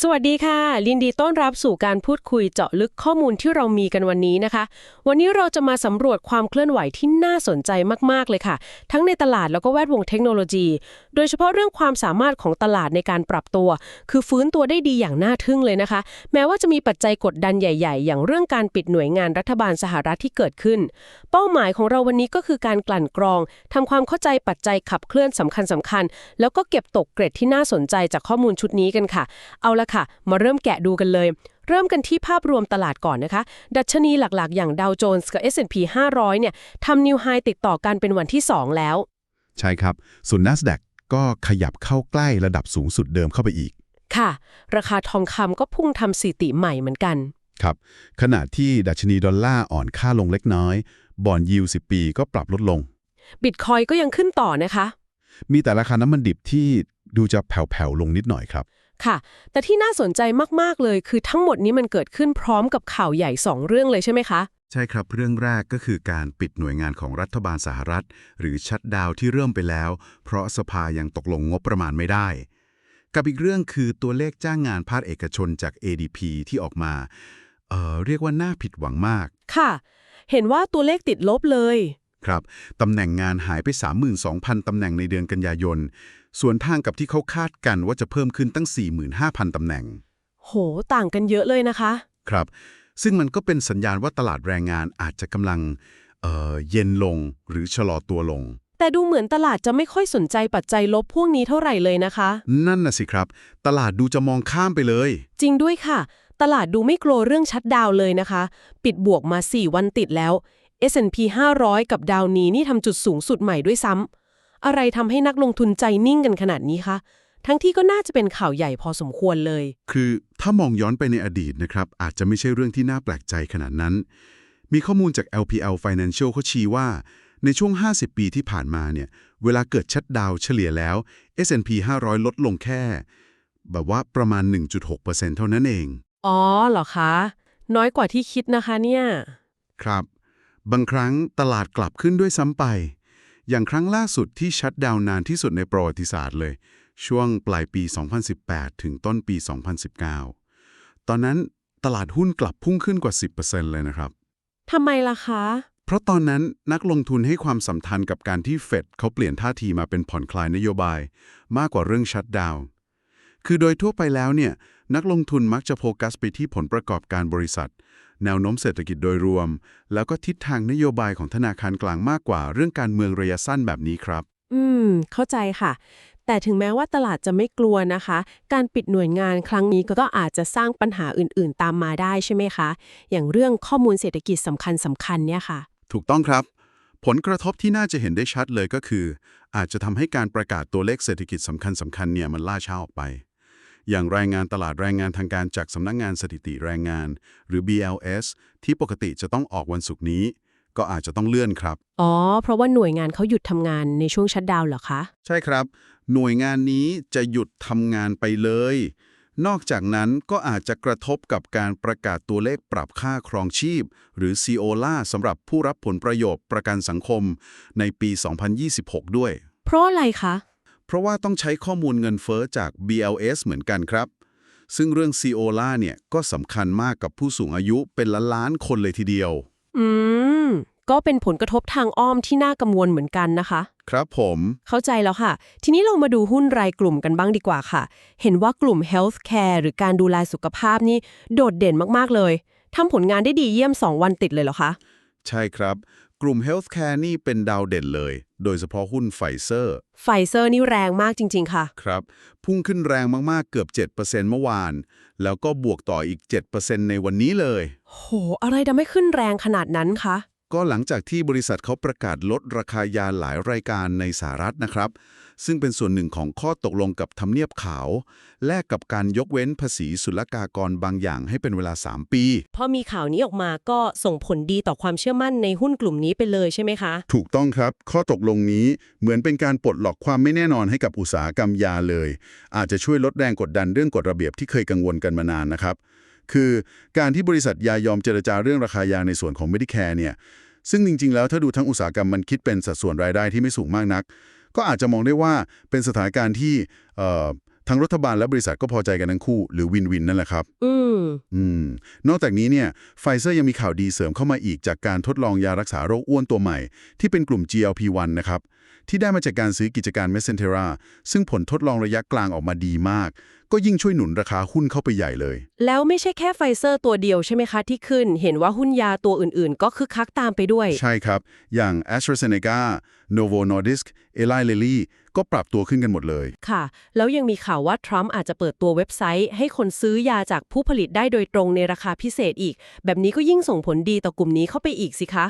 สวัสดีค่ะ ลินดีต้อนรับสู่การพูดคุยเจาะลึกข้อมูลที่เรามีกันวันนี้นะคะ วันนี้เราจะมาสำรวจความเคลื่อนไหวที่น่าสนใจมากๆเลยค่ะ ทั้งในตลาดแล้วก็แวดวงเทคโนโลยี โดยเฉพาะเรื่องความสามารถของตลาดในการปรับตัว คือฟื้นตัวได้ดีอย่างน่าทึ่งเลยนะคะ แม้ว่าจะมีปัจจัยกดดันใหญ่ ๆ อย่างเรื่องการปิดหน่วยงานรัฐบาลสหรัฐที่เกิดขึ้น เป้าหมายของเราวันนี้ก็คือการกลั่นกรองทำความเข้าใจปัจจัยขับเคลื่อนสำคัญๆแล้วก็เก็บตกเกร็ดที่น่าสนใจจากข้อมูลชุดนี้กันค่ะ เอาละค่ะ มาเริ่มแกะดูกันเลย เริ่มกันที่ภาพรวมตลาดก่อนนะคะ ดัชนีหลักๆ อย่างดาวโจนส์กับ S&P 500 เนี่ยทำนิวไฮติดต่อกันเป็นวันที่ 2 แล้ว ใช่ครับ ส่วน NASDAQ ก็ขยับเข้าใกล้ระดับสูงสุดเดิมเข้าไปอีก ค่ะ ราคาทองคำก็พุ่งทำสถิติใหม่เหมือนกัน ครับ ขณะที่ดัชนีดอลลาร์อ่อนค่าลงเล็กน้อย บอนยิว10ปีก็ปรับลดลง บิตคอยก็ยังขึ้นต่อนะคะ มีแต่ราคาน้ำมันดิบที่ดูจะแผ่วๆลงนิดหน่อยครับ ค่ะ แต่ที่น่าสนใจมากๆเลยคือทั้งหมดนี้มันเกิดขึ้นพร้อมกับข่าวใหญ่ 2 เรื่องเลยใช่ไหมคะ ใช่ครับเรื่องแรกก็คือการปิดหน่วยงานของรัฐบาลสหรัฐ หรือชัดดาวน์ที่เริ่มไปแล้ว เพราะสภายังตกลงงบประมาณไม่ได้ กับอีกเรื่องคือตัวเลขจ้างงานภาคเอกชนจาก ADP ที่ออกมาเอ่อเรียกว่าน่าผิดหวังมาก ค่ะ เห็นว่าตัวเลขติดลบเลย ครับตำแหน่งงานหายไป 32,000 ตำแหน่งในเดือนกันยายน ส่วนทางกับที่เขาคาดกันว่าจะเพิ่มขึ้นตั้ง 45,000 ตำแหน่ง โห ต่างกันเยอะเลยนะคะ ครับ ซึ่งมันก็เป็นสัญญาณว่าตลาดแรงงานอาจจะกำลังเอ่อเย็นลงหรือชะลอตัวลง แต่ดูเหมือนตลาดจะไม่ค่อยสนใจปัจจัยลบพวกนี้เท่าไหร่เลยนะคะ นั่นน่ะสิครับ ตลาดดูจะมองข้ามไปเลย จริงด้วยค่ะ ตลาดดูไม่กลัวเรื่องชัดดาวน์เลยนะคะ ปิดบวกมา 4 วันติดแล้ว S&P 500 กับดาวนี้นี่ทำจุดสูงสุดใหม่ด้วยซ้ำอะไรทำให้นักลงทุนใจนิ่งกันขนาดนี้คะทั้งที่ก็น่าจะเป็นข่าวใหญ่พอสมควรเลย คือถ้ามองย้อนไปในอดีตนะครับ อาจจะไม่ใช่เรื่องที่น่าแปลกใจขนาดนั้น มีข้อมูลจาก LPL Financial เขาชี้ว่า ในช่วง 50 ปีที่ผ่านมาเนี่ย เวลาเกิดชัดดาวน์เฉลี่ยแล้ว S&P 500 ลดลงแค่ แบบว่าประมาณ 1.6%เท่านั้นเอง อ๋อเหรอคะ น้อยกว่าที่คิดนะคะเนี่ย ครับ บางครั้งตลาดกลับขึ้นด้วยซ้ำไป อย่างครั้งล่าสุดที่ชัดดาวน์นานที่สุดในประวัติศาสตร์เลย ช่วงปลายปี 2018 ถึงต้นปี 2019 ตอนนั้นตลาดหุ้นกลับพุ่งขึ้นกว่า 10%เลยนะครับ ทำไมล่ะคะ เพราะตอนนั้นนักลงทุนให้ความสำคัญกับการที่เฟดเขาเปลี่ยนท่าทีมาเป็นผ่อนคลายนโยบาย มากกว่าเรื่องชัดดาวน์คือโดยทั่วไปแล้วเนี่ยนักลงทุนมักจะโฟกัสไปที่ผลประกอบการบริษัท แนวโน้มเศรษฐกิจโดยรวม แล้วก็ทิศทางนโยบายของธนาคารกลางมากกว่า เรื่องการเมืองระยะสั้นแบบนี้ครับ อืม เข้าใจค่ะ แต่ถึงแม้ว่าตลาดจะไม่กลัวนะคะ การปิดหน่วยงานครั้งนี้ก็อาจจะสร้างปัญหาอื่น ๆ ตามมาได้ใช่ไหมคะ อย่างเรื่องข้อมูลเศรษฐกิจสำคัญสำคัญๆเนี่ยค่ะ ถูกต้องครับ ผลกระทบที่น่าจะเห็นได้ชัดเลยก็คือ อาจจะทำให้การประกาศตัวเลขเศรษฐกิจสำคัญสำคัญๆเนี่ยมันล่าช้าออกไป อย่างรายงานตลาดแรงงานทางการจากสำนักงงานสถิติแรงงาน หรือ BLS ที่ปกติจะต้องออกวันศุกร์นี้ ก็อาจจะต้องเลื่อนครับ อ๋อ เพราะว่าหน่วยงานเขาหยุดทำงานในช่วงชัดดาวน์เหรอคะ ใช่ครับ หน่วยงานนี้จะหยุดทำงานไปเลย นอกจากนั้นก็อาจจะกระทบกับการประกาศตัวเลขปรับค่าครองชีพ หรือ COLA สำหรับผู้รับผลประโยชน์ประกันสังคมในปี 2026 ด้วย เพราะอะไรคะเพ ราะว่าต้องใช้ข้อมูลเงินเฟ้อจาก BLS เหมือนกันครับ ซึ่งเรื่อง COLA เนี่ยก็สำคัญมากกับผู้สูงอายุเป็นล้านๆคนเลยทีเดียว อืม ก็เป็นผลกระทบทางอ้อมที่น่ากังวลเหมือนกันนะคะ ครับผม เข้าใจแล้วค่ะ ทีนี้เรามาดูหุ้นรายกลุ่มกันบ้างดีกว่าค่ะ เห็นว่ากลุ่ม healthcare หรือการดูแลสุขภาพนี่โดดเด่นมากๆเลยทำผลงานได้ดีเยี่ยม 2 วันติดเลยเหรอคะ ใช่ครับ กลุ่ม Healthcare นี่เป็นดาวเด่นเลย โดยเฉพาะหุ้นไฟเซอร์ไฟเซอร์นี่แรงมากจริง ๆ ค่ะ ครับ พุ่งขึ้นแรงมากๆเกือบ 7%เมื่อวาน แล้วก็บวกต่ออีก 7%ในวันนี้เลย โห อะไรทำให้ขึ้นแรงขนาดนั้นคะ ก็หลังจากที่บริษัทเขาประกาศลดราคายาหลายรายการในสหรัฐนะครับ ซึ่งเป็นส่วนหนึ่งของข้อตกลงกับทำเนียบขาว แลกกับการยกเว้นภาษีศุลกากรบางอย่างให้เป็นเวลา 3 ปี พอมีข่าวนี้ออกมาก็ส่งผลดีต่อความเชื่อมั่นในหุ้นกลุ่มนี้ไปเลยใช่ไหมคะ ถูกต้องครับ ข้อตกลงนี้เหมือนเป็นการปลดล็อกความไม่แน่นอนให้กับอุตสาหกรรมยาเลย อาจจะช่วยลดแรงกดดันเรื่องกฎระเบียบที่เคยกังวลกันมานานนะครับ คือการที่บริษัทยายอมเจรจาเรื่องราคายาในส่วนของ Medicare เนี่ยซึ่งจริงๆ แล้วถ้าดูทั้งอุตสาหกรรมมันคิดเป็นสัดส่วนรายได้ที่ไม่สูงมากนัก ก็อาจจะมองได้ว่าเป็นสถานการณ์ที่เอ่อทั้งรัฐบาลและบริษัทก็พอใจกันทั้งคู่หรือวินวินนั่นแหละครับ อืมอืม นอกจากนี้เนี่ยไฟเซอร์ยังมีข่าวดีเสริมเข้ามาอีกจากการทดลองยารักษาโรคอ้วนตัวใหม่ ที่เป็นกลุ่ม GLP-1 นะครับ ที่ได้มาจากการซื้อกิจการ Messenger ซึ่งผลทดลองระยะกลางออกมาดีมาก ก็ยิ่งช่วยหนุนราคาหุ้นเข้าไปใหญ่เลย แล้วไม่ใช่แค่ไฟเซอร์ตัวเดียวใช่ไหมคะที่ขึ้น เห็นว่าหุ้นยาตัวอื่นๆ ก็คึกคักตามไปด้วย ใช่ครับ อย่าง AstraZeneca Novo Nordisk Eli Lilly ก็ปรับตัวขึ้นกันหมดเลย ค่ะ แล้วยังมีข่าวว่า ทรัมป์อาจจะเปิดตัวเว็บไซต์ ให้คนซื้อยาจากผู้ผลิตได้โดยตรงในราคาพิเศษอีก แบบนี้ก็ยิ่งส่งผลดีต่อกลุ่มนี้เข้าไปอีกสิคะ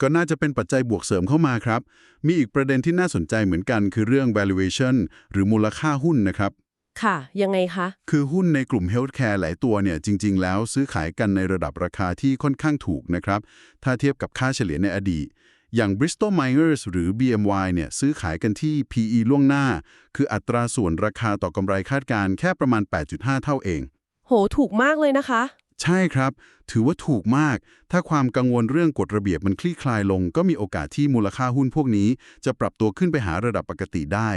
ก็น่าจะเป็นปัจจัยบวกเสริมเข้ามาครับ มีอีกประเด็นที่น่าสนใจเหมือนกันคือเรื่อง valuation หรือมูลค่าหุ้นนะครับ ค่ะ ยังไงคะ คือหุ้นในกลุ่ม healthcare หลายตัวเนี่ยจริง ๆ แล้วซื้อขายกันในระดับราคาที่ค่อนข้างถูกนะครับ ถ้าเทียบกับค่าเฉลี่ยในอดีต อย่าง Bristol Myers หรือ BMY เนี่ยซื้อขายกันที่ PE ล่วงหน้า คืออัตราส่วนราคาต่อกำไรคาดการณ์แค่ประมาณ 8.5 เท่าเอง โหถูกมากเลยนะคะ ใช่ครับ ถือว่าถูกมาก ถ้าความกังวลเรื่องกฎระเบียบมันคลี่คลายลง ก็มีโอกาสที่มูลค่าหุ้นพวกนี้ จะปรับตัวขึ้นไปหาระดับปกติได้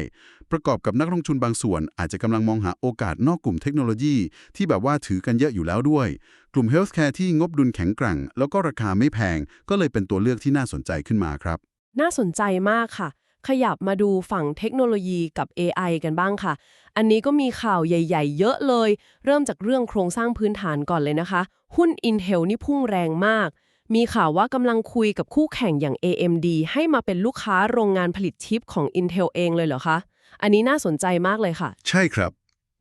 ประกอบกับนักลงทุนบางส่วน อาจจะกำลังมองหาโอกาสนอกกลุ่มเทคโนโลยี ที่แบบว่าถือกันเยอะอยู่แล้วด้วย กลุ่มเฮลท์แคร์ที่งบดุลแข็งแกร่ง แล้วก็ราคาไม่แพง ก็เลยเป็นตัวเลือกที่น่าสนใจขึ้นมาครับ น่าสนใจมากค่ะ ขยับมาดูฝั่งเทคโนโลยีกับ AI กันบ้างค่ะ อันนี้ก็มีข่าวใหญ่ ๆ เยอะเลย เริ่มจากเรื่องโครงสร้างพื้นฐานก่อนเลยนะคะ หุ้น Intel นี่พุ่งแรงมาก มีข่าวว่ากำลังคุยกับคู่แข่งอย่าง AMD ให้มาเป็นลูกค้าโรงงานผลิตชิปของ Intel เองเลยเหรอคะ อันนี้น่าสนใจมากเลยค่ะ ใช่ครับ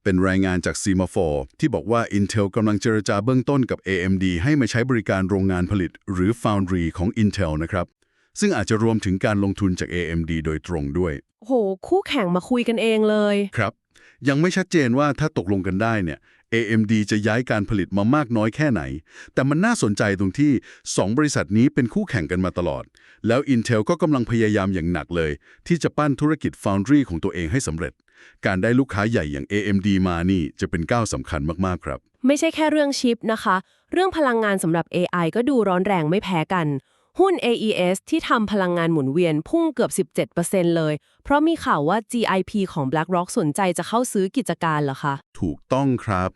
เป็นรายงานจาก s e m a f o r e ที่บอกว่า Intel กำลังเจรจาเบื้องต้นกับ AMD ให้มาใช้บริการโรงงานผลิต หรือ Foundry ของ Intel นะครับ ซึ่งอาจจะรวมถึงการลงทุนจาก AMD โดยตรงด้วย โห คู่แข่งมาคุยกันเองเลย ครับ ยังไม่ชัดเจนว่าถ้าตกลงกันได้เนี่ย AMD จะย้ายการผลิตมามากน้อยแค่ไหน แต่มันน่าสนใจตรงที่ 2 บริษัทนี้เป็นคู่แข่งกันมาตลอด แล้ว Intel ก็กำลังพยายามอย่างหนักเลย ที่จะปั้นธุรกิจ Foundry ของตัวเองให้สำเร็จ การได้ลูกค้าใหญ่อย่าง AMD มานี่จะเป็นก้าวสำคัญมาก ๆ ครับ ไม่ใช่แค่เรื่องชิปนะคะ เรื่องพลังงานสำหรับ AI ก็ดูร้อนแรงไม่แพ้กัน หุ้น AES ที่ทำพลังงานหมุนเวียนพุ่งเกือบ 17%เลย เพราะมีข่าวว่า GIP ของ BlackRock สนใจจะเข้าซื้อกิจการเหรอคะ ถูกต้องครับ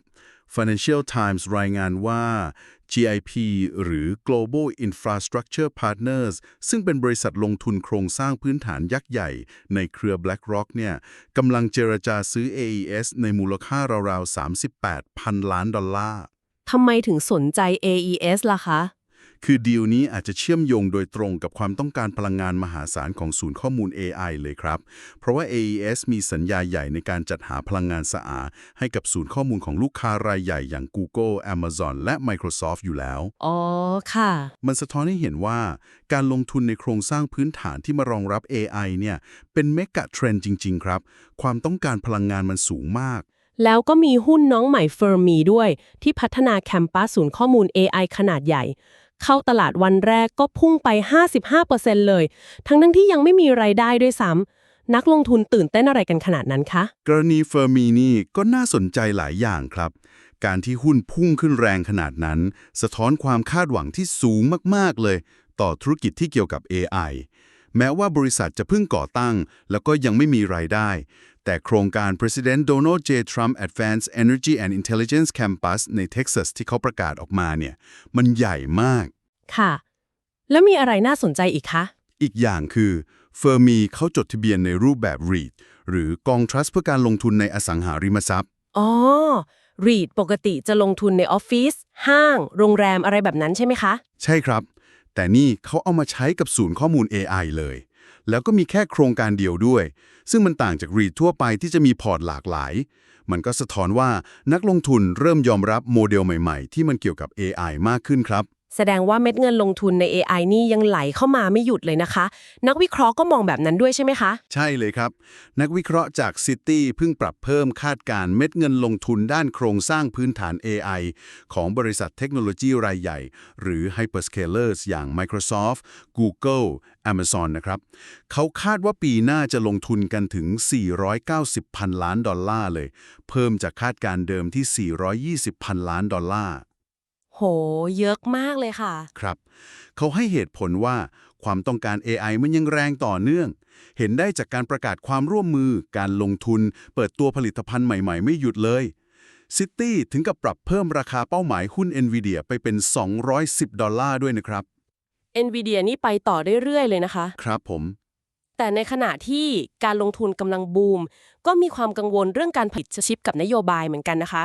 Financial Times รายงานว่า GIP หรือ Global Infrastructure Partners ซึ่งเป็นบริษัทลงทุนโครงสร้างพื้นฐานยักษ์ใหญ่ ในเครือ BlackRock เนี่ยกำลังเจรจาซื้อ AES ในมูลค่าราวๆ 38พันล้านดอลลาร์ทำไมถึงสนใจ AES ล่ะคะ คือดีลนี้อาจจะเชื่อมโยงโดยตรงกับความต้องการพลังงานมหาศาลของศูนย์ข้อมูล AI เลยครับ เพราะว่า AES มีสัญญาใหญ่ในการจัดหาพลังงานสะอาดให้กับศูนย์ข้อมูลของลูกค้ารายใหญ่อย่าง Google Amazon และ Microsoft อยู่แล้ว อ๋อ ค่ะ มันสะท้อนให้เห็นว่า การลงทุนในโครงสร้างพื้นฐานที่มารองรับ AI เนี่ย เป็นเมกะเทรนด์จริง ๆ ครับ ความต้องการพลังงานมันสูงมากแล้วก็มีหุ้นน้องใหม่เฟอร์มีด้วย ที่พัฒนาแคมปัสศูนย์ข้อมูล AI ขนาดใหญ่ เข้าตลาดวันแรกก็พุ่งไป 55%เลย ทั้งทั้งที่ยังไม่มีไรายได้ด้วยซ้ำนักลงทุนตื่นเต้นอะไรกันขนาดนั้นคะ กรณีเฟอร์มีนี่ก็น่าสนใจหลายอย่างครับ การที่หุ้นพุ่งขึ้นแรงขนาดนั้น สะท้อนความคาดหวังที่สูงมากๆเลย ต่อธุรกิจที่เกี่ยวกับ AI แม้ว่าบริษัทจะเพิ่งก่อตั้ง แล้วก็ยังไม่มีรายได้ แต่โครงการ President Donald J. Trump Advanced Energy and Intelligence Campus ในเท็กซัสที่เขาประกาศออกมาเนี่ย มันใหญ่มาก ค่ะ แล้วมีอะไรน่าสนใจอีกคะ อีกอย่างคือเฟอร์มีเขาจดทะเบียนในรูปแบบ REIT หรือกองทรัสต์เพื่อการลงทุนในอสังหาริมทรัพย์ อ๋อรีดปกติจะลงทุนในออฟฟิศห้าง โรงแรมอะไรแบบนั้นใช่ไหมคะ ใช่ครับ แต่นี่เขาเอามาใช้กับศูนย์ข้อมูล AI เลย แล้วก็มีแค่โครงการเดียวด้วย ซึ่งมันต่างจาก REIT ทั่วไปที่จะมีพอร์ตหลากหลาย มันก็สะท้อนว่านักลงทุนเริ่มยอมรับโมเดลใหม่ ๆ ที่มันเกี่ยวกับ AI มากขึ้นครับ แสดงว่าเม็ดเงินลงทุนใน AI นี่ยังไหลเข้ามาไม่หยุดเลยนะคะ นักวิเคราะห์ก็มองแบบนั้นด้วยใช่ไหมคะ ใช่เลยครับ นักวิเคราะห์จาก City เพิ่งปรับเพิ่มคาดการเม็ดเงินลงทุนด้านโครงสร้างพื้นฐาน AI ของบริษัทเทคโนโลยีรายใหญ่ หรือ Hyperscalers อย่าง Microsoft Google Amazon นะครับ เขาคาดว่าปีหน้าจะลงทุนกันถึง 490 พันล้านดอลลาร์เลย เพิ่มจากคาดการเดิมที่ 420 พันล้านดอลลาร์ โโห เยอะมากเลยค่ะ ครับ เขาให้เหตุผลว่าความต้องการ AI มันยังแรงต่อเนื่อง เห็นได้จากการประกาศความร่วมมือ การลงทุน เปิดตัวผลิตภัณฑ์ใหม่ๆ ไม่หยุดเลย City ถึงกับปรับเพิ่มราคาเป้าหมายหุ้น NVIDIA ไปเป็น 210 ดอลลาร์ด้วยนะครับ NVIDIA นี่ไปต่อเรื่อยๆเลยนะคะ ครับผม แต่ในขณะที่การลงทุนกำลังบูม ก็มีความกังวลเรื่องการผลิตชิปกับนโยบายเหมือนกันนะคะ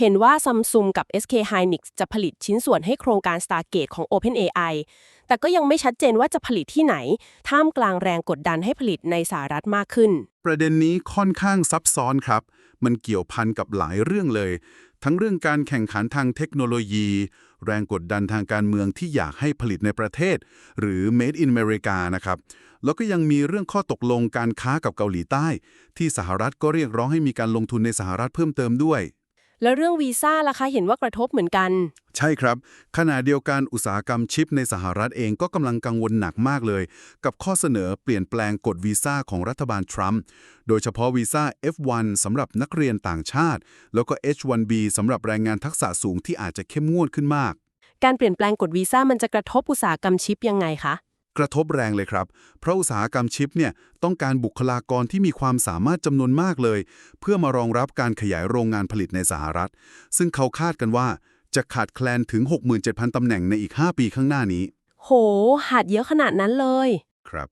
เห็นว่า Samsung กับ SK Hynix จะผลิตชิ้นส่วนให้โครงการ Stargate ของ OpenAI แต่ก็ยังไม่ชัดเจนว่าจะผลิตที่ไหน ท่ามกลางแรงกดดันให้ผลิตในสหรัฐมากขึ้น ประเด็นนี้ค่อนข้างซับซ้อนครับ มันเกี่ยวพันกับหลายเรื่องเลย ทั้งเรื่องการแข่งขันทางเทคโนโลยี แรงกดดันทางการเมืองที่อยากให้ผลิตในประเทศ หรือ Made in America นะครับแล้วก็ยังมีเรื่องข้อตกลงการค้ากับเกาหลีใต้ ที่สหรัฐก็เรียกร้องให้มีการลงทุนในสหรัฐเพิ่มเติมด้วย แล้วเรื่องวีซ่าล่ะคะเห็นว่ากระทบเหมือนกัน ใช่ครับ ขณะเดียวกันอุตสาหกรรมชิปในสหรัฐเองก็กำลังกังวลหนักมากเลย กับข้อเสนอเปลี่ยนแปลงกฎวีซ่าของรัฐบาลทรัมป์โดยเฉพาะวีซ่า F1 สำหรับนักเรียนต่างชาติ แล้วก็ H1B สำหรับแรงงานทักษะสูงที่อาจจะเข้มงวดขึ้นมาก การเปลี่ยนแปลงกฎวีซ่ามันจะกระทบอุตสาหกรรมชิปยังไงคะ กระทบแรงเลยครับ เพราะอุตสาหกรรมชิปเนี่ยต้องการบุคลากรที่มีความสามารถจำนวนมากเลย เพื่อมารองรับการขยายโรงงานผลิตในสหรัฐ ซึ่งเขาคาดกันว่าจะขาดแคลนถึง 67,000 ตำแหน่งในอีก 5 ปีข้างหน้านี้ โหหาดเยอะขนาดนั้นเลย ครับ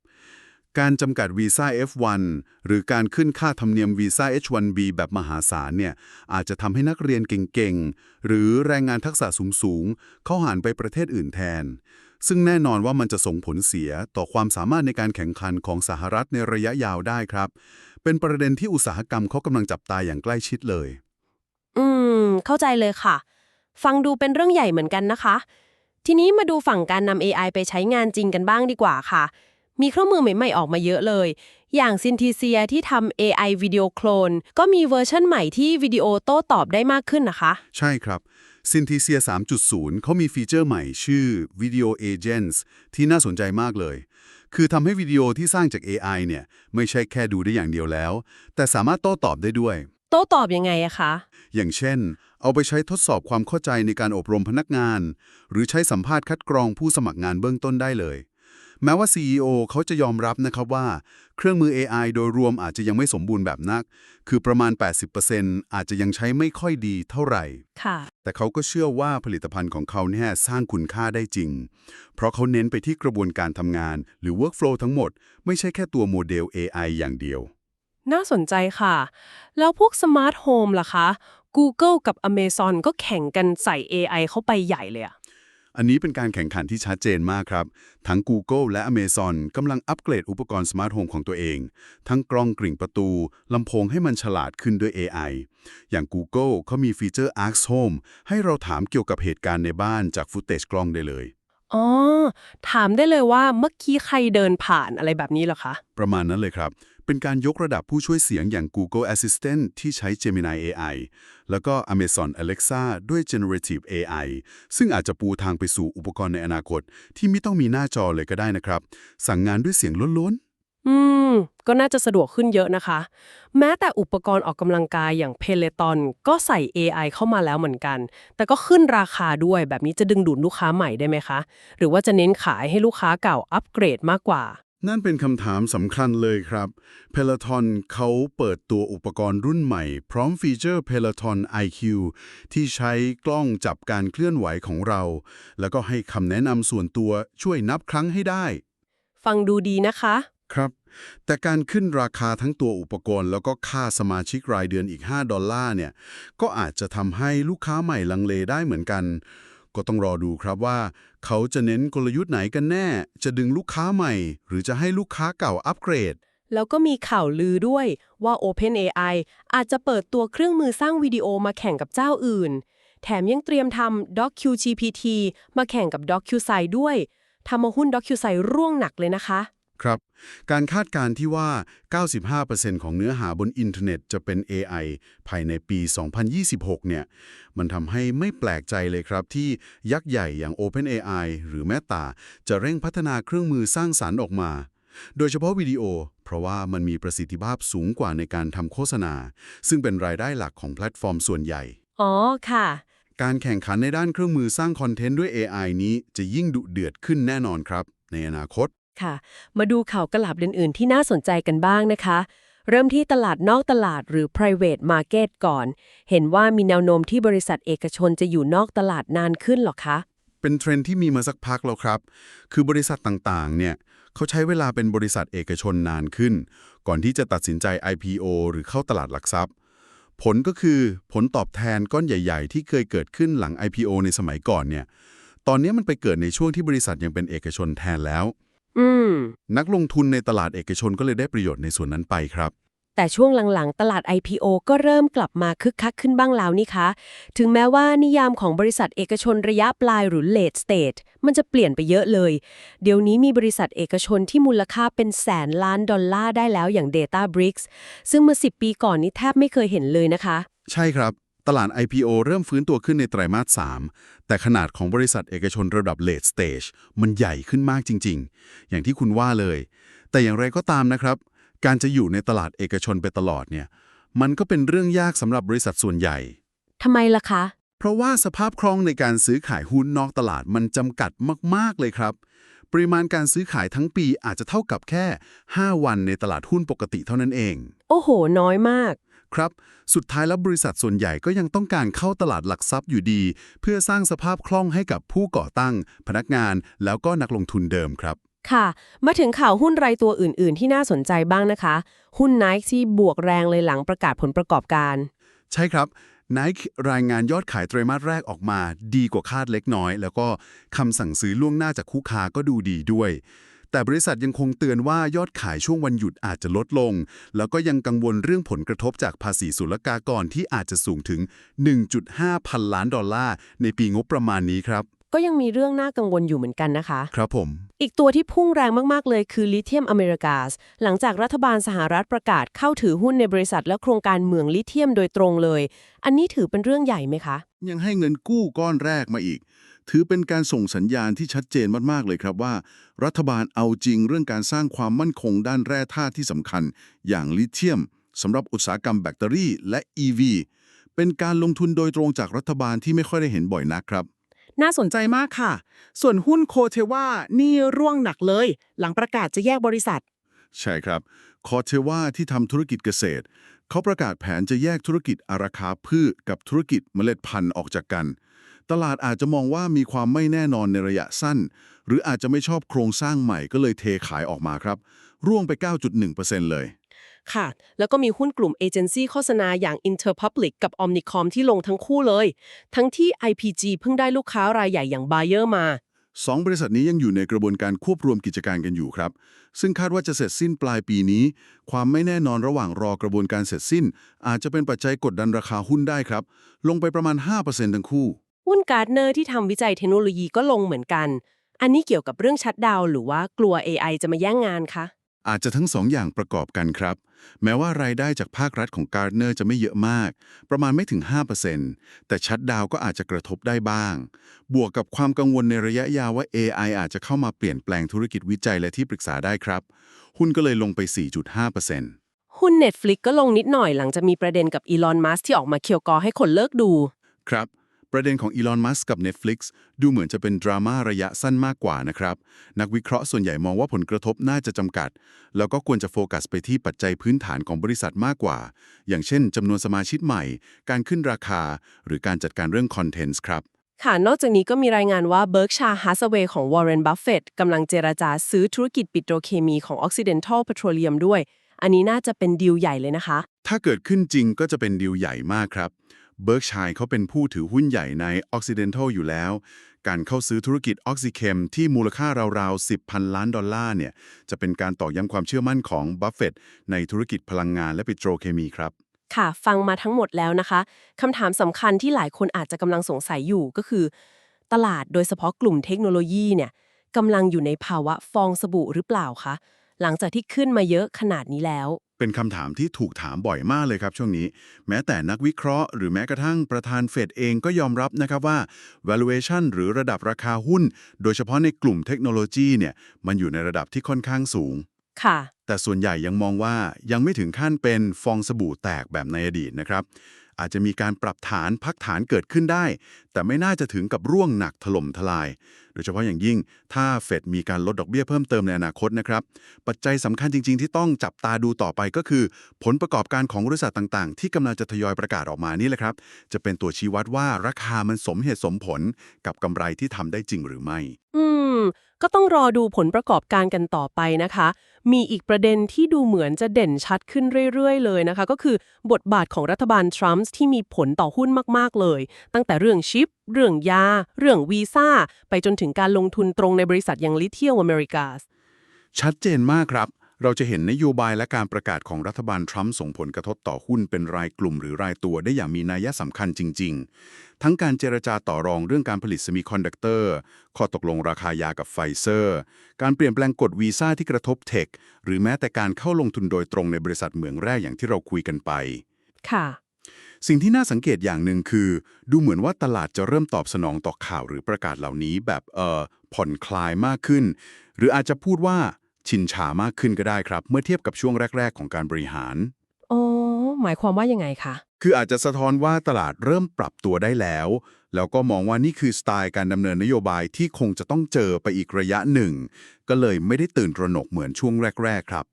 การจำกัดวีซ่า F1 หรือการขึ้นค่าธรรมเนียมวีซ่า H1B แบบมหาศาลเนี่ยอาจจะทำให้นักเรียนเก่งๆ หรือแรงงานทักษะสูงๆ เข้าหันไปประเทศอื่นแทน ซึ่งแน่นอนว่ามันจะส่งผลเสียต่อความสามารถในการแข่งขันของสหรัฐในระยะยาวได้ครับ เป็นประเด็นที่อุตสาหกรรมเขากำลังจับตาอย่างใกล้ชิดเลย อืม เข้าใจเลยค่ะ ฟังดูเป็นเรื่องใหญ่เหมือนกันนะคะ ทีนี้มาดูฝั่งการนำ AI ไปใช้งานจริงกันบ้างดีกว่าค่ะ มีเครื่องมือใหม่ๆออกมาเยอะเลย อย่าง s y n t h e s i a ที่ทำ AI วิดีโอโคลนก็มีเวอร์ชันใหม่ที่วิดีโอโต้ตอบได้มากขึ้นนะคะ ใช่ครับ Synthesia 3.0 เขามีฟีเจอร์ใหม่ชื่อ Video Agents ที่น่าสนใจมากเลย คือทำให้วิดีโอที่สร้างจาก AI เนี่ย ไม่ใช่แค่ดูได้อย่างเดียวแล้ว แต่สามารถโต้ตอบได้ด้วย โต้ตอบยังไงอะคะ อย่างเช่น เอาไปใช้ทดสอบความเข้าใจในการอบรมพนักงาน หรือใช้สัมภาษณ์คัดกรองผู้สมัครงานเบื้องต้นได้เลย แม้ว่า CEO เขาจะยอมรับนะครับว่า เครื่องมือ AI โดยรวมอาจจะยังไม่สมบูรณ์แบบนัก คือประมาณ 80%อาจจะยังใช้ไม่ค่อยดีเท่าไหร่ ค่ะ แต่เขาก็เชื่อว่าผลิตภัณฑ์ของเขาเนี่ยสร้างคุณค่าได้จริง เพราะเขาเน้นไปที่กระบวนการทำงาน หรือ workflow ทั้งหมด ไม่ใช่แค่ตัวโมเดล AI อย่างเดียว น่าสนใจค่ะ แล้วพวกสมาร์ทโฮมล่ะคะ Google กับ Amazon ก็แข่งกันใส่ AI เข้าไปใหญ่เลยอะ อันนี้เป็นการแข่งขันที่ชัดเจนมากครับ ทั้ง Google และ Amazon กำลังอัปเกรดอุปกรณ์สมาร์ทโฮมของตัวเอง ทั้งกล้องกริ่งประตูลำโพงให้มันฉลาดขึ้นด้วย AI อย่าง Google เขามีฟีเจอร์ Ask Home ให้เราถามเกี่ยวกับเหตุการณ์ในบ้านจากฟุตเทจกล้องได้เลยอ๋อ ถามได้เลยว่าเมื่อกี้ใครเดินผ่านอะไรแบบนี้เหรอคะ ประมาณนั้นเลยครับ เป็นการยกระดับผู้ช่วยเสียงอย่าง Google Assistant ที่ใช้ Gemini AI แล้วก็ Amazon Alexa ด้วย Generative AI ซึ่งอาจจะปูทางไปสู่อุปกรณ์ในอนาคต ที่ไม่ต้องมีหน้าจอเลยก็ได้นะครับ สั่งงานด้วยเสียงล้วนอืม ก็น่าจะสะดวกขึ้นเยอะนะคะ แม้แต่อุปกรณ์ออกกำลังกายอย่าง Peloton ก็ใส่ AI เข้ามาแล้วเหมือนกัน แต่ก็ขึ้นราคาด้วยแบบนี้จะดึงดูดลูกค้าใหม่ได้ไหมคะ หรือว่าจะเน้นขายให้ลูกค้าเก่าอัปเกรดมากกว่า นั่นเป็นคำถามสำคัญเลยครับ Peloton เขาเปิดตัวอุปกรณ์รุ่นใหม่ พร้อมฟีเจอร์ Peloton IQ ที่ใช้กล้องจับการเคลื่อนไหวของเรา แล้วก็ให้คำแนะนำส่วนตัวช่วยนับครั้งให้ได้ ฟังดูดีนะคะ ครับ แต่การขึ้นราคาทั้งตัวอุปกรณ์ แล้วก็ค่าสมาชิกรายเดือนอีก 5 ดอลลาร์เนี่ย ก็อาจจะทำให้ลูกค้าใหม่ลังเลได้เหมือนกัน ก็ต้องรอดูครับว่า เขาจะเน้นกลยุทธ์ไหนกันแน่ จะดึงลูกค้าใหม่ หรือจะให้ลูกค้าเก่าอัปเกรด แล้วก็มีข่าวลือด้วยว่า OpenAI อาจจะเปิดตัวเครื่องมือสร้างวิดีโอมาแข่งกับเจ้าอื่น แถมยังเตรียมทำ DocuGPT มาแข่งกับ DocuSign ด้วยทำมาหุ้น DocuSign ร่วงหนักเลยนะคะ ครับ การคาดการณ์ที่ว่า 95%ของเนื้อหาบนอินเทอร์เน็ตจะเป็น AI ภายในปี 2026 เนี่ย มันทำให้ไม่แปลกใจเลยครับที่ยักษ์ใหญ่อย่าง OpenAI หรือ Meta จะเร่งพัฒนาเครื่องมือสร้างสารรค์ออกมา โดยเฉพาะวิดีโอ เพราะว่ามันมีประสิทธิภาพสูงกว่าในการทำโฆษณา ซึ่งเป็นรายได้หลักของแพลตฟอร์มส่วนใหญ่ อ๋อ ค่ะ การแข่งขันในด้านเครื่องมือสร้างคอนเทนต์ด้วย AI นี้จะยิ่งดุเดือดขึ้นแน่นอนครับ ในอนาคต ค่ะ มาดูข่าวกลับอื่นๆ ที่น่าสนใจกันบ้างนะคะ เริ่มที่ตลาดนอกตลาดหรือ private market ก่อน เห็นว่ามีแนวโน้มที่บริษัทเอกชนจะอยู่นอกตลาดนานขึ้นหรอคะ เป็นเทรนที่มีมาสักพักแล้วครับ คือบริษัทต่างๆ เนี่ยเขาใช้เวลาเป็นบริษัทเอกชนนานขึ้น ก่อนที่จะตัดสินใจ IPO หรือเข้าตลาดหลักทรัพย์ ผลก็คือผลตอบแทนก้อนใหญ่ ๆ ที่เคยเกิดขึ้นหลัง IPO ในสมัยก่อนเนี่ยตอนนี้มันไปเกิดในช่วงที่บริษัทยังเป็นเอกชนแทนแล้ว อืม นักลงทุนในตลาดเอกชนก็เลยได้ประโยชน์ในส่วนนั้นไปครับ แต่ช่วงหลังๆ ตลาด IPO ก็เริ่มกลับมาคึกคักขึ้นบ้างแล้วนี่คะ ถึงแม้ว่านิยามของบริษัทเอกชนระยะปลายหรือ late stage มันจะเปลี่ยนไปเยอะเลย เดี๋ยวนี้มีบริษัทเอกชนที่มูลค่าเป็นแสนล้านดอลลาร์ได้แล้วอย่าง Databricks ซึ่งเมื่อ 10 ปีก่อนนี้แทบไม่เคยเห็นเลยนะคะ ใช่ครับ ตลาด IPO เริ่มฟื้นตัวขึ้นในไตรมาส 3 แต่ขนาดของบริษัทเอกชนระดับ late stage มันใหญ่ขึ้นมากจริง ๆ อย่างที่คุณว่าเลย แต่อย่างไรก็ตามนะครับ การจะอยู่ในตลาดเอกชนไปตลอดเนี่ย มันก็เป็นเรื่องยากสำหรับบริษัทส่วนใหญ่ ทำไมล่ะคะ เพราะว่าสภาพคล่องในการซื้อขายหุ้นนอกตลาดมันจำกัดมาก ๆ เลยครับ ปริมาณการซื้อขายทั้งปีอาจจะเท่ากับแค่ 5 วันในตลาดหุ้นปกติเท่านั้นเอง โอ้โห น้อยมาก ครับ สุดท้ายแล้วบริษัทส่วนใหญ่ก็ยังต้องการเข้าตลาดหลักทรัพย์อยู่ดี เพื่อสร้างสภาพคล่องให้กับผู้ก่อตั้ง พนักงาน แล้วก็นักลงทุนเดิมครับ ค่ะ มาถึงข่าวหุ้นรายตัวอื่น ๆ ที่น่าสนใจบ้างนะคะ หุ้น Nike ที่บวกแรงเลยหลังประกาศผลประกอบการ ใช่ครับ Nike รายงานยอดขายไตรมาสแรกออกมา ดีกว่าคาดเล็กน้อย แล้วก็คำสั่งซื้อล่วงหน้าจากคู่ค้าก็ดูดีด้วย แต่บริษัทยังคงเตือนว่ายอดขายช่วงวันหยุดอาจจะลดลง แล้วก็ยังกังวลเรื่องผลกระทบจากภาษีศุลกากรที่อาจจะสูงถึง 1.5 พันล้านดอลลาร์ ในปีงบประมาณนี้ครับ ก็ยังมีเรื่องน่ากังวลอยู่เหมือนกันนะคะ ครับผม อีกตัวที่พุ่งแรงมาก ๆ เลยคือลิเธียมอเมริกาสหลังจากรัฐบาลสหรัฐประกาศเข้าถือหุ้นในบริษัทและโครงการเหมืองลิเธียมโดยตรงเลย อันนี้ถือเป็นเรื่องใหญ่ไหมคะ ยังให้เงินกู้ก้อนแรกมาอีก ถือเป็นการส่งสัญญาณที่ชัดเจนมากๆเลยครับว่า รัฐบาลเอาจริงเรื่องการสร้างความมั่นคงด้านแร่ธาตุที่สำคัญ อย่างลิเธียมสำหรับอุตสาหกรรมแบตเตอรี่และ EV เป็นการลงทุนโดยตรงจากรัฐบาลที่ไม่ค่อยได้เห็นบ่อยนักครับ น่าสนใจมากค่ะ ส่วนหุ้นโคเทว่านี่ร่วงหนักเลย หลังประกาศจะแยกบริษัท ใช่ครับคอเทว่าที่ทำธุรกิจเกษตร เขาประกาศแผนจะแยกธุรกิจอาราคาพืชกับธุรกิจเมล็ดพันธุ์ออกจากกัน ตลาดอาจจะมองว่ามีความไม่แน่นอนในระยะสั้น หรืออาจจะไม่ชอบโครงสร้างใหม่ก็เลยเทขายออกมาครับ ร่วงไป 9.1%เลย ค่ะ แล้วก็มีหุ้นกลุ่มเอเจนซี่โฆษณาอย่าง Interpublic กับ Omnicom ที่ลงทั้งคู่เลย ทั้งที่ IPG เพิ่งได้ลูกค้ารายใหญ่อย่าง Bayer มาสองบริษัทนี้ยังอยู่ในกระบวนการควบรวมกิจการกันอยู่ครับ ซึ่งคาดว่าจะเสร็จสิ้นปลายปีนี้ ความไม่แน่นอนระหว่างรอกระบวนการเสร็จสิ้น อาจจะเป็นปัจจัยกดดันราคาหุ้นได้ครับ ลงไปประมาณ 5%ทั้งคู่ หุ้นการ์ดเนอร์ที่ทำวิจัยเทคโนโลยีก็ลงเหมือนกัน อันนี้เกี่ยวกับเรื่องชัดดาวน์หรือว่ากลัว AI จะมาแย่งงานคะ อาจจะทั้งสองอย่างประกอบกันครับ แม้ว่ารายได้จากภาครัฐของการ์เนอร์จะไม่เยอะมาก ประมาณไม่ถึง 5%แต่ชัดดาวน์ก็อาจจะกระทบได้บ้าง บวกกับความกังวลในระยะยาวว่า AI อาจจะเข้ามาเปลี่ยนแปลงธุรกิจวิจัยและที่ปรึกษาได้ครับ หุ้นก็เลยลงไป 4.5%หุ้น Netflix ก็ลงนิดหน่อยหลังจะมีประเด็นกับอีลอนมัสที่ออกมาเคียวกอให้คนเลิกดู ครับ ประเด็นของอีลอน มัสกับ Netflix ดูเหมือนจะเป็นดราม่าระยะสั้นมากกว่านะครับ นักวิเคราะห์ส่วนใหญ่มองว่าผลกระทบน่าจะจำกัด แล้วก็ควรจะโฟกัสไปที่ปัจจัยพื้นฐานของบริษัทมากกว่า อย่างเช่นจำนวนสมาชิกใหม่ การขึ้นราคา หรือการจัดการเรื่องคอนเทนต์ครับ ค่ะ นอกจากนี้ก็มีรายงานว่า Berkshire Hathaway ของ Warren Buffett กำลังเจราจาซื้อธุรกิจปิโตรเคมีของ Occidental Petroleum ด้วย อันนี้น่าจะเป็นดีลใหญ่เลยนะคะ ถ้าเกิดขึ้นจริงก็จะเป็นดีลใหญ่มากครับ เบิร์กชัยเขาเป็นผู้ถือหุ้นใหญ่ใน Occidental อยู่แล้ว การเข้าซื้อธุรกิจ Oxychem ที่มูลค่าราวๆ 10 พันล้านดอลลาร์เนี่ย จะเป็นการตอกย้ำความเชื่อมั่นของบัฟเฟตในธุรกิจพลังงานและปิโตรเคมีครับ ค่ะ ฟังมาทั้งหมดแล้วนะคะคำถามสำคัญที่หลายคนอาจจะกำลังสงสัยอยู่ก็คือ ตลาดโดยเฉพาะกลุ่มเทคโนโลยีเนี่ยกำลังอยู่ในภาวะฟองสบู่หรือเปล่าคะหลังจากที่ขึ้นมาเยอะขนาดนี้แล้ว เป็นคำถามที่ถูกถามบ่อยมากเลยครับช่วงนี้ แม้แต่นักวิเคราะห์หรือแม้กระทั่งประธานเฟดเองก็ยอมรับนะครับว่า valuation หรือระดับราคาหุ้น โดยเฉพาะในกลุ่มเทคโนโลยีเนี่ยมันอยู่ในระดับที่ค่อนข้างสูง ค่ะ แต่ส่วนใหญ่ยังมองว่ายังไม่ถึงขั้นเป็นฟองสบู่แตกแบบในอดีตนะครับ อาจจะมีการปรับฐานพักฐานเกิดขึ้นได้ แต่ไม่น่าจะถึงกับร่วงหนักถล่มทลาย โดยเฉพาะอย่างยิ่ง ถ้าเฟดมีการลดดอกเบี้ยเพิ่มเติมในอนาคตนะครับ ปัจจัยสำคัญจริง ๆ ที่ต้องจับตาดูต่อไปก็คือ ผลประกอบการของบริษัทต่างๆ ที่กำลังจะทยอยประกาศออกมานี่แหละครับ จะเป็นตัวชี้วัดว่าราคามันสมเหตุสมผลกับกำไรที่ทำได้จริงหรือไม่ อืม ก็ต้องรอดูผลประกอบการกันต่อไปนะคะ มีอีกประเด็นที่ดูเหมือนจะเด่นชัดขึ้นเรื่อย ๆ เลยนะคะ ก็คือบทบาทของรัฐบาลทรัมป์ที่มีผลต่อหุ้นมาก ๆ เลย ตั้งแต่เรื่องชิป เรื่องยา เรื่องวีซ่า ไปจนถึงการลงทุนตรงในบริษัทอย่างลิเทียลอเมริกาชัดเจนมากครับ เราจะเห็นนโยบายและการประกาศของรัฐบาลทรัมป์ส่งผลกระทบต่อหุ้นเป็นรายกลุ่มหรือรายตัวได้อย่างมีนัยสำคัญจริง ๆ ทั้งการเจรจาต่อรองเรื่องการผลิตซ e มิคอนดักเตอร์ ข้อตกลงราคายากับไฟเซอร์ การเปลี่ยนแปลงกฎวีซ่าที่กระทบเทค หรือแม้แต่การเข้าลงทุนโดยตรงในบริษัทเหมืองแร่อย่างที่เราคุยกันไป ค่ะ สิ่งที่น่าสังเกตอย่างหนึ่งคือ ดูเหมือนว่าตลาดจะเริ่มตอบสนองต่อข่าวหรือประกาศเหล่านี้แบบเอ่อผ่อนคลายมากขึ้น หรืออาจจะพูดว่า ชินชามากขึ้นก็ได้ครับ เมื่อเทียบกับช่วงแรก ๆ ของการบริหาร อ๋อ หมายความว่ายังไงคะ คืออาจจะสะท้อนว่าตลาดเริ่มปรับตัวได้แล้ว แล้วก็มองว่านี่คือสไตล์การดำเนินนโยบายที่คงจะต้องเจอไปอีกระยะหนึ่ง ก็เลยไม่ได้ตื่นตระหนกเหมือนช่วงแรก ๆ ครับ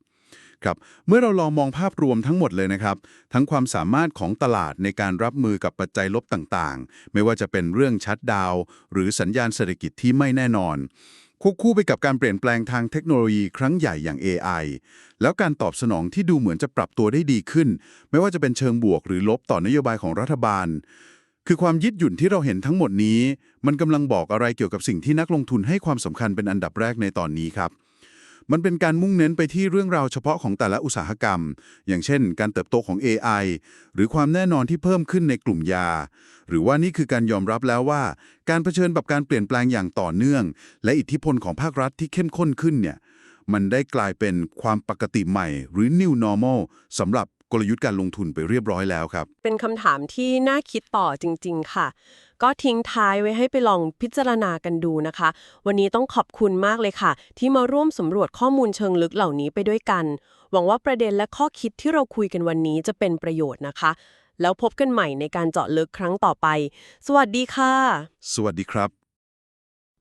ครับเมื่อเราลองมองภาพรวมทั้งหมดเลยนะครับ ทั้งความสามารถของตลาดในการรับมือกับปัจจัยลบต่างๆ ไม่ว่าจะเป็นเรื่องชัดดาวน์หรือสัญญาณเศรษฐกิจที่ไม่แน่นอน ควบคู่ไปกับการเปลี่ยนแปลงทางเทคโนโลยีครั้งใหญ่อย่าง AI แล้วการตอบสนองที่ดูเหมือนจะปรับตัวได้ดีขึ้น ไม่ว่าจะเป็นเชิงบวกหรือลบต่อนโยบายของรัฐบาล คือความยืดหยุ่นที่เราเห็นทั้งหมดนี้ มันกำลังบอกอะไรเกี่ยวกับสิ่งที่นักลงทุนให้ความสำคัญเป็นอันดับแรกในตอนนี้ครับ มันเป็นการมุ่งเน้นไปที่เรื่องราวเฉพาะของแต่ละอุตสาหกรรม อย่างเช่น การเติบโตของ AI หรือความแน่นอนที่เพิ่มขึ้นในกลุ่มยา หรือว่านี่คือการยอมรับแล้วว่า การเผชิญกับการเปลี่ยนแปลงอย่างต่อเนื่อง และอิทธิพลของภาครัฐที่เข้มข้นขึ้นเนี่ยมันได้กลายเป็นความปกติใหม่หรือ new normal สำหรับ กลยุทธ์การลงทุนไปเรียบร้อยแล้วครับ เป็นคำถามที่น่าคิดต่อจริง ๆ ค่ะ ก็ทิ้งท้ายไว้ให้ไปลองพิจารณากันดูนะคะ วันนี้ต้องขอบคุณมากเลยค่ะ ที่มาร่วมสำรวจข้อมูลเชิงลึกเหล่านี้ไปด้วยกัน หวังว่าประเด็นและข้อคิดที่เราคุยกันวันนี้จะเป็นประโยชน์นะคะ แล้วพบกันใหม่ในการเจาะลึกครั้งต่อไป สวัสดีค่ะ สวัสดีครับ